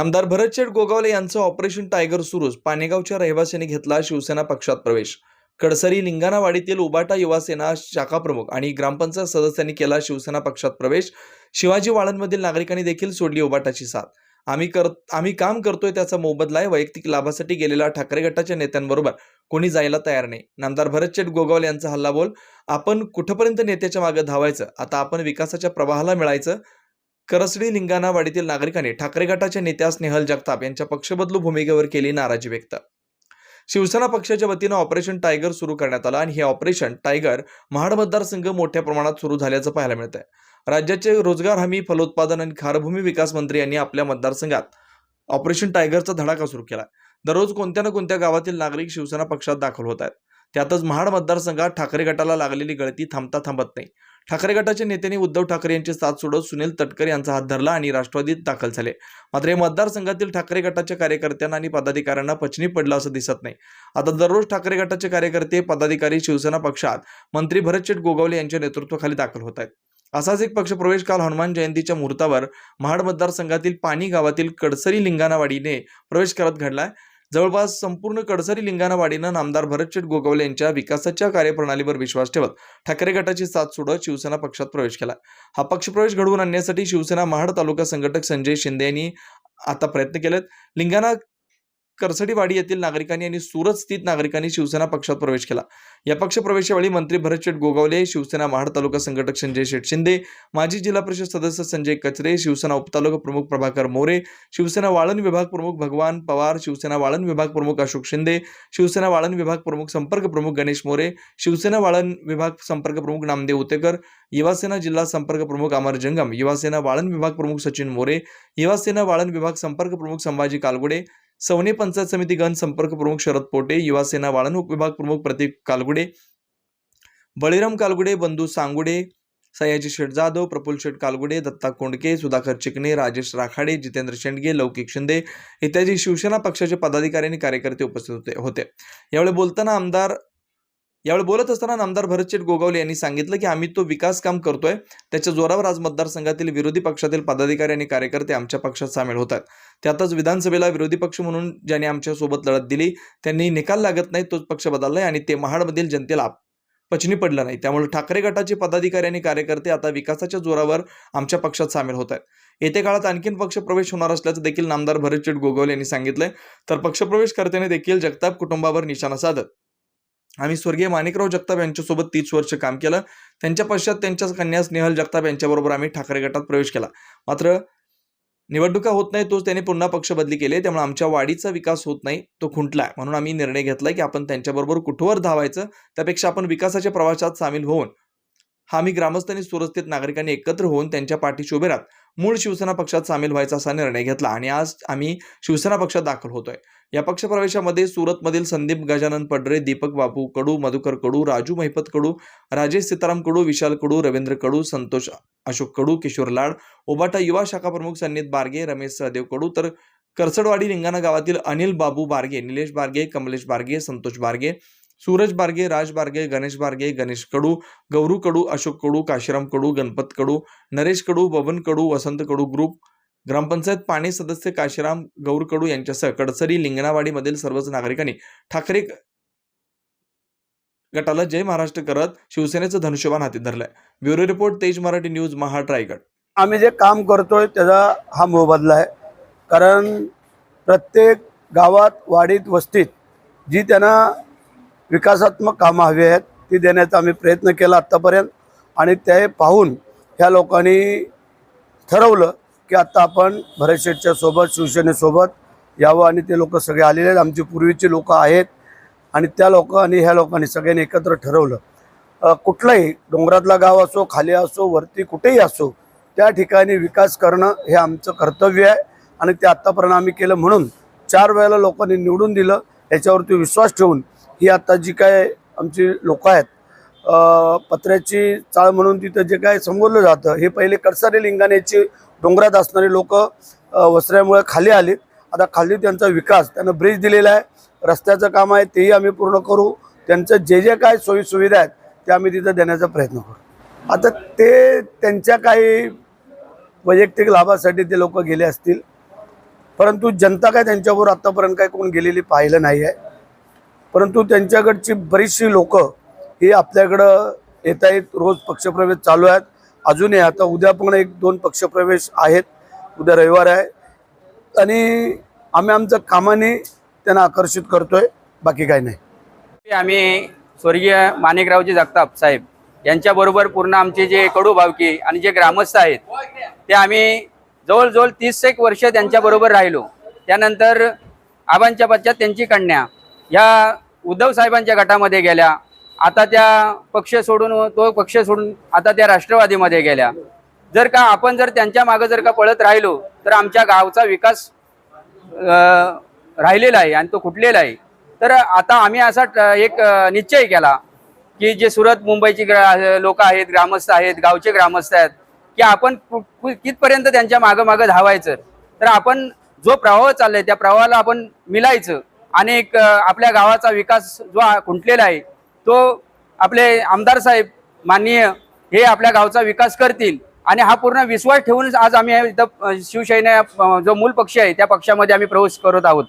नामदार भरतशेठ गोगावले यांचं operation tiger सुरूच. पानेगावच्या रहिवाशांनी घेतला शिवसेना पक्षात प्रवेश. कडसरी लिंगाणावाडीतील उबाटा युवासेना शाखाप्रमुख शाखा प्रमुख आणि ग्रामपंचायत सदस्यांनी केला शिवसेना पक्षात प्रवेश. शिवाजी वाळ्यांमधील नागरिकांनी देखील सोडली उबाटाची साथ. आम्ही कर आम्ही काम करतोय त्याचा मोबदला आहे. वैयक्तिक लाभासाठी गेलेला ठाकरे गटाच्या नेत्यांबरोबर कोणी जायला तयार नाही. नामदार भरतशेठ गोगावले यांचा हल्लाबोल आपण कुठपर्यंत नेत्याच्या मागे धावायचं? आता आपण विकासाच्या प्रवाहाला मिळायचं. करसडी लिंगाणावाडीतील नागरिकांनी ठाकरे गटाच्या नेत्या स्नेहल जगताप यांच्या पक्षबदलू भूमिकेवर केली नाराजी व्यक्त. शिवसेना पक्षाच्या वतीनं ऑपरेशन टायगर सुरू करण्यात आलं आणि हे ऑपरेशन टायगर महाड मतदारसंघ मोठ्या प्रमाणात सुरू झाल्याचं पाहायला मिळत आहे राज्याचे रोजगार हमी फलोत्पादन आणि खारभूमी विकास मंत्री यांनी आपल्या मतदारसंघात ऑपरेशन टायगरचा धडाका सुरू केला दररोज कोणत्या ना कोणत्या गावातील नागरिक शिवसेना पक्षात दाखल होत आहेत. त्यातच महाड मतदारसंघात ठाकरे गटाला लागलेली गळती थांबता थांबत नाही. ठाकरे गटाच्या नेत्यांनी उद्धव ठाकरे यांची साथ सोडत सुनील तटकर यांचा हात धरला आणि राष्ट्रवादीत दाखल झाले. मात्र हे मतदारसंघातील ठाकरे गटाच्या कार्यकर्त्यांना आणि पदाधिकाऱ्यांना पचनी पडलं असं दिसत नाही. आता दररोज ठाकरे गटाचे कार्यकर्ते पदाधिकारी शिवसेना पक्षात मंत्री भरतशेठ गोगावले यांच्या नेतृत्वाखाली दाखल होत आहेत. असाच एक पक्षप्रवेश काल हनुमान जयंतीच्या मुहूर्तावर महाड मतदारसंघातील पाणी गावातील कडसरी लिंगाणावाडीने प्रवेश करत घडलाय. जवळपास संपूर्ण कडसरी लिंगाणावाडीनं नामदार भरतशेठ गोगावले यांच्या विकासाच्या कार्यप्रणालीवर विश्वास ठेवत ठाकरे गटाची साथ सोडत शिवसेना पक्षात प्रवेश केला. हा पक्षप्रवेश घडवून आणण्यासाठी शिवसेना महाड तालुका संघटक संजय शिंदे यांनी आता प्रयत्न केलेत. लिंगाणा करसडीवाडी येथील नागरिकांनी आणि सुरत स्थित नागरिकांनी शिवसेना पक्षात प्रवेश केला. या पक्ष प्रवेशावेळी मंत्री भरतशेठ गोगावले शिवसेना महाड तालुका संघटक संजय शेठ शिंदे माजी जिल्हा परिषद सदस्य संजय कचरे शिवसेना उपतालुका प्रमुख प्रभाकर मोरे शिवसेना वाळण विभाग प्रमुख भगवान पवार शिवसेना वाळण विभाग प्रमुख अशोक शिंदे शिवसेना वाळण विभाग प्रमुख संपर्क प्रमुख गणेश मोरे शिवसेना वाळण विभाग संपर्क प्रमुख नामदेव उतेकर युवासेना जिल्हा संपर्क प्रमुख अमर जंगम युवासेना वाळण विभाग प्रमुख सचिन मोरे युवासेना वाळण विभाग संपर्क प्रमुख संभाजी कालगुडे सवने पंचायत समिती गण संपर्क प्रमुख शरद पोटे युवासेना वाळणूक विभाग प्रमुख प्रतीक कालगुडे बळीराम कालगुडे बंधू सांगुडे सयाजी शेठ जाधव प्रफुल शेठ कालगुडे दत्ता कोंडके सुधाकर चिकणे राजेश राखाडे जितेंद्र शेंडगे लौकिक शिंदे इत्यादी शिवसेना पक्षाचे पदाधिकारी आणि कार्यकर्ते उपस्थित होते. होते. यावेळी बोलताना आमदार यावेळी बोलत असताना नामदार भरतशेठ गोगावले यांनी सांगितलं की आम्ही तो विकास काम करतोय. त्याच्या जोरावर आज मतदारसंघातील विरोधी पक्षातील पदाधिकारी आणि कार्यकर्ते आमच्या पक्षात सामील होत आहेत त्यातच विधानसभेला विरोधी पक्ष म्हणून ज्यांनी आमच्यासोबत लढत दिली त्यांनी निकाल लागत नाही तोच पक्ष बदललाय आणि ते महाडमधील जनतेला पचनी पडलं नाही. त्यामुळे ठाकरे गटाचे पदाधिकारी आणि कार्यकर्ते आता विकासाच्या जोरावर आमच्या पक्षात सामील होत आहेत येत्या काळात आणखीन पक्ष प्रवेश होणार असल्याचं देखील नामदार भरतशेठ गोगावले यांनी सांगितलंय. तर पक्षप्रवेश करताना देखील जगताप कुटुंबावर निशाणा साधत. आम्ही स्वर्गीय माणिकराव जगताप यांच्यासोबत तीस वर्ष काम केलं. त्यांच्या पश्चात त्यांच्या कन्या स्नेहल जगताप यांच्याबरोबर आम्ही ठाकरे गटात प्रवेश केला. मात्र निवडणुका होत नाही तोच त्यांनी पुन्हा पक्ष बदली केली. त्यामुळे आमच्या वाडीचा विकास होत नाही तो खुंटला म्हणून आम्ही निर्णय घेतला की आपण त्यांच्याबरोबर कुठवर धावायचं? त्यापेक्षा आपण विकासाच्या प्रवासात सामील होऊन हा ग्रामस्थ आणि सुरस्थित नागरिकांनी एकत्र होऊन त्यांच्या पाठीशी उभे राहत मूळ शिवसेना पक्षात सामील व्हायचा असा निर्णय घेतला आणि आज आम्ही शिवसेना पक्षात दाखल होतोय. या पक्षप्रवेशामध्ये सुरतमधील संदीप गजानन पडरे दीपक बापू कडू मधुकर कडू राजू महिपत कडू राजेश सीताराम कडू विशाल कडू रवींद्र कडू संतोष अशोक कडू किशोर लाड ओबाटा युवा शाखा प्रमुख सन्नीत बारगे रमेश सहदेव कडू तर करसडवाडी रिंगाणा गावातील अनिल बाबू बारगे निलेश बारगे कमलेश बारगे संतोष बारगे सूरज बारगे राज बारगे गणेश बारगे गणेश कडू गौरू कडू अशोक कडू काशीराम कडू गणपत कडू नरेश कडू बबन कडू वसंत कडू ग्रुप ग्रामपंचायत पाणी सदस्य काशीराम गौर कडू यांच्यासह कडसरी लिंगणावाडीमधील सर्वच नागरिकांनी ठाकरे गटाला जय महाराष्ट्र करत शिवसेनेचं धनुष्यबाण हाती धरलंय. ब्युरो रिपोर्ट तेज मराठी न्यूज महाड रायगड. आम्ही जे काम करतोय त्याचा हा मोबदला आहे. कारण प्रत्येक गावात वाडीत वस्तीत जी त्यांना विकासात्मक कामं हवी आहेत ती देण्याचा आम्ही प्रयत्न केला आत्तापर्यंत. आणि ते पाहून ह्या लोकांनी ठरवलं की आत्ता आपण भरतशेठच्या सोबत शिवसेनेसोबत यावं आणि ते लोक सगळे आलेले आहेत. आमची पूर्वीची लोकं आहेत. आणि त्या लोकांनी ह्या लोकांनी सगळ्यांनी एकत्र ठरवलं. कुठलंही डोंगरातला गाव असो खाली असो वरती कुठेही असो त्या ठिकाणी विकास करणं हे आमचं कर्तव्य आहे. आणि ते आत्तापर्यंत आम्ही केलं म्हणून चार वेळेला लोकांनी निवडून दिलं. याच्यावरती विश्वास ठेवून ही आता जी काय आमची लोक आहेत पत्र्याची चाळ म्हणून तिथं जे काय संबोधलं जातं हे पहिले कडसारी लिंगाण्याची डोंगरात असणारी लोक वसऱ्यामुळे खाली आले. आता खाली त्यांचा विकास त्यांना ब्रिज दिलेला आहे रस्त्याचं काम आहे तेही आम्ही पूर्ण करू. त्यांचं जे जे काय सोयी सुविधा आहेत ते आम्ही तिथं देण्याचा प्रयत्न करू. आता ते त्यांच्या काही वैयक्तिक लाभासाठी ते लोक गेले असतील परंतु जनता काय त्यांच्याबरोबर आत्तापर्यंत काय कोण गेलेली पाहिलं नाही आहे. परंतु त्यांच्याकडची बरीचशी लोक ही आपल्याकडं येत आहेत. रोज पक्षप्रवेश चालू आहेत. अजूनही आता उद्या पण एक दोन पक्षप्रवेश आहेत. उद्या रविवार आहे. आणि आम्ही आमच्या कामाने त्यांना आकर्षित करतोय. बाकी काही नाही. आम्ही स्वर्गीय माणिकरावजी जगताप साहेब यांच्याबरोबर पूर्ण आमचे जे कडू भावकी आणि जे ग्रामस्थ आहेत ते आम्ही जवळजवळ तीस एक वर्ष त्यांच्याबरोबर राहिलो. त्यानंतर आबांच्या पश्चात त्यांची कन्या ह्या उद्धव साहेबांच्या गटामध्ये गेल्या आता त्या पक्ष सोडून तो पक्ष सोडून आता त्या राष्ट्रवादीमध्ये गेल्या. जर का आपण जर त्यांच्या मागं जर का पळत राहिलो तर आमच्या गावचा विकास राहिलेला आहे आणि तो कुठलेला आहे. तर आता आम्ही असा ट- एक निश्चय केला की जे सुरत मुंबईची लोक आहेत ग्रामस्थ आहेत गावचे ग्रामस्थ आहेत की आपण कु- कु- कितपर्यंत त्यांच्या मागं मागं धावायचं. तर आपण जो प्रवाह चाललाय त्या प्रवाहाला आपण मिलायचं. आणि एक आपल्या गावाचा विकास जो खुंटलेला आहे तो आपले आमदार साहेब माननीय हे आपल्या गावचा विकास करतील आणि हा पूर्ण विश्वास ठेवूनच आज आम्ही इथं शिवसेना जो मूल पक्ष आहे त्या पक्षामध्ये आम्ही प्रवेश करत आहोत.